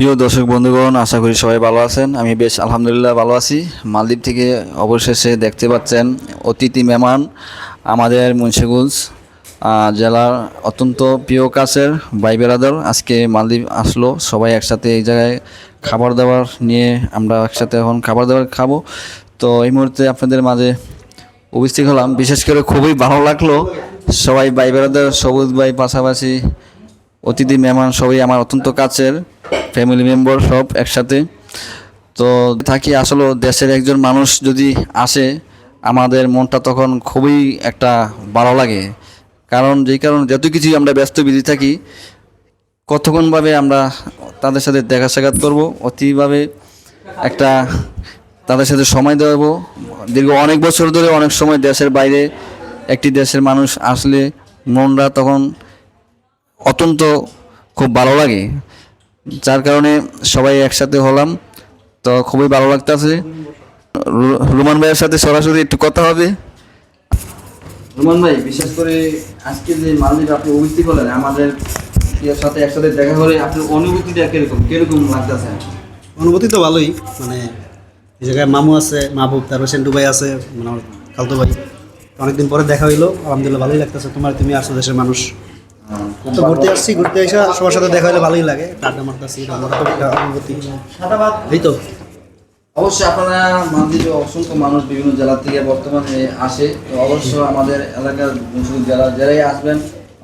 প্রিয় দর্শক বন্ধুগণ, আশা করি সবাই ভালো আছেন। আমি বেশ আলহামদুলিল্লাহ ভালো আছি। মালদ্বীপ থেকে অবশেষে দেখতে পাচ্ছেন অতিথি মেহমান আমাদের মুন্সিগঞ্জ জেলার অত্যন্ত প্রিয় কাছের ভাই বেরাদর। আজকে মালদ্বীপ আসলো, সবাই একসাথে এই জায়গায় খাবার দাবার নিয়ে আমরা একসাথে এখন খাবার দাবার খাব। তো এই মুহূর্তে আপনাদের মাঝে উপস্থিত হলাম। বিশেষ করে খুবই ভালো লাগল। সবাই ভাই বেরাদর, সবুজ ভাই পাশাপাশি অতিথি, মেহমান, সবাই আমার অত্যন্ত কাছের ফ্যামিলি মেম্বার সব একসাথে। তো থাকি আসলে দেশের একজন মানুষ যদি আসে, আমাদের মনটা তখন খুবই একটা ভালো লাগে। কারণ যেই কারণে যত কিছুই আমরা ব্যস্ত বিধি থাকি, কতক্ষণভাবে আমরা তাদের সাথে দেখা সাক্ষাৎ করব অতিভাবে একটা তাদের সাথে সময় দেবো। দীর্ঘ অনেক বছর ধরে অনেক সময় দেশের বাইরে একটি দেশের মানুষ আসলে মনরা তখন অত্যন্ত খুব ভালো লাগে। যার কারণে সবাই একসাথে হলাম। তো খুবই ভালো লাগতেছে। রুমান ভাইয়ের সাথে সরাসরি একটু কথা হবে। রুমান ভাই বিশেষ করে আজকে যে মালদ্বীপ আপনি উপস্থিত হলেন আমাদের সাথে একসাথে দেখা করে আপনার অনুভূতিটা কীরকম? কীরকম লাগতেছে? অনুভূতি তো ভালোই। মানে এই জায়গায় মামু আছে মাহবুব তারপর সেন্টু ভাই আছে মানে আমার খালতো ভাই। অনেকদিন পরে দেখা হইল। আলহামদুলিল্লাহ ভালোই লাগতেছে। তোমার তুমি আসো দেশের মানুষ। তো ঘুরতে আসছি ঘুরতে আসা সবার সাথে দেখা হলে ভালোই লাগে। টাটা মারতেছি আমরা তো একটা অনুভূতি এই তো। অবশ্যই আপনারা অসংখ্য মানুষ বিভিন্ন জেলা থেকে বর্তমানে আসে। তো অবশ্য আমাদের এলাকার জেলা যারাই আসবেন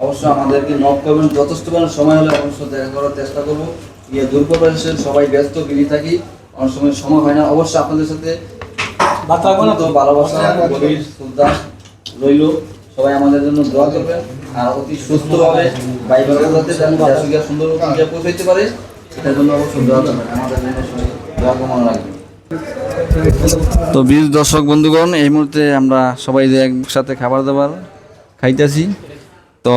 অবশ্যই আমাদেরকে নক করবেন। যথেষ্ট সময় হলে অবশ্যই দেখা করার চেষ্টা করব। ইয়ে দুর্প্রবাসের সবাই ব্যস্ত বিলি থাকি। অনেক সময় সময় হয় না। অবশ্যই আপনাদের সাথে তো ভালোবাসা রইল। সবাই আমাদের জন্য দোয়া করবেন। আর অতি সুস্থভাবে বাইবেল যাতে দেশকে সুন্দর পূজা পৌঁছাইতে পারে সেটার জন্য অবশ্যই দোয়া করবেন। আমাদের জন্য দোয়া কামনা রাখবেন তো বীর দর্শক বন্ধুগণ, এই মুহূর্তে আমরা সবাই যে একসাথে খাবার দাবার খাইতেছি। তো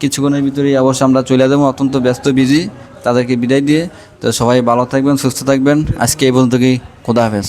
কিছুক্ষণের ভিতরেই অবশ্য আমরা চলে যাব, অত্যন্ত ব্যস্ত বিজি তাদেরকে বিদায় দিয়ে। তো সবাই ভালো থাকবেন, সুস্থ থাকবেন। আজকে এই পর্যন্ত কি খোদা হাফেজ।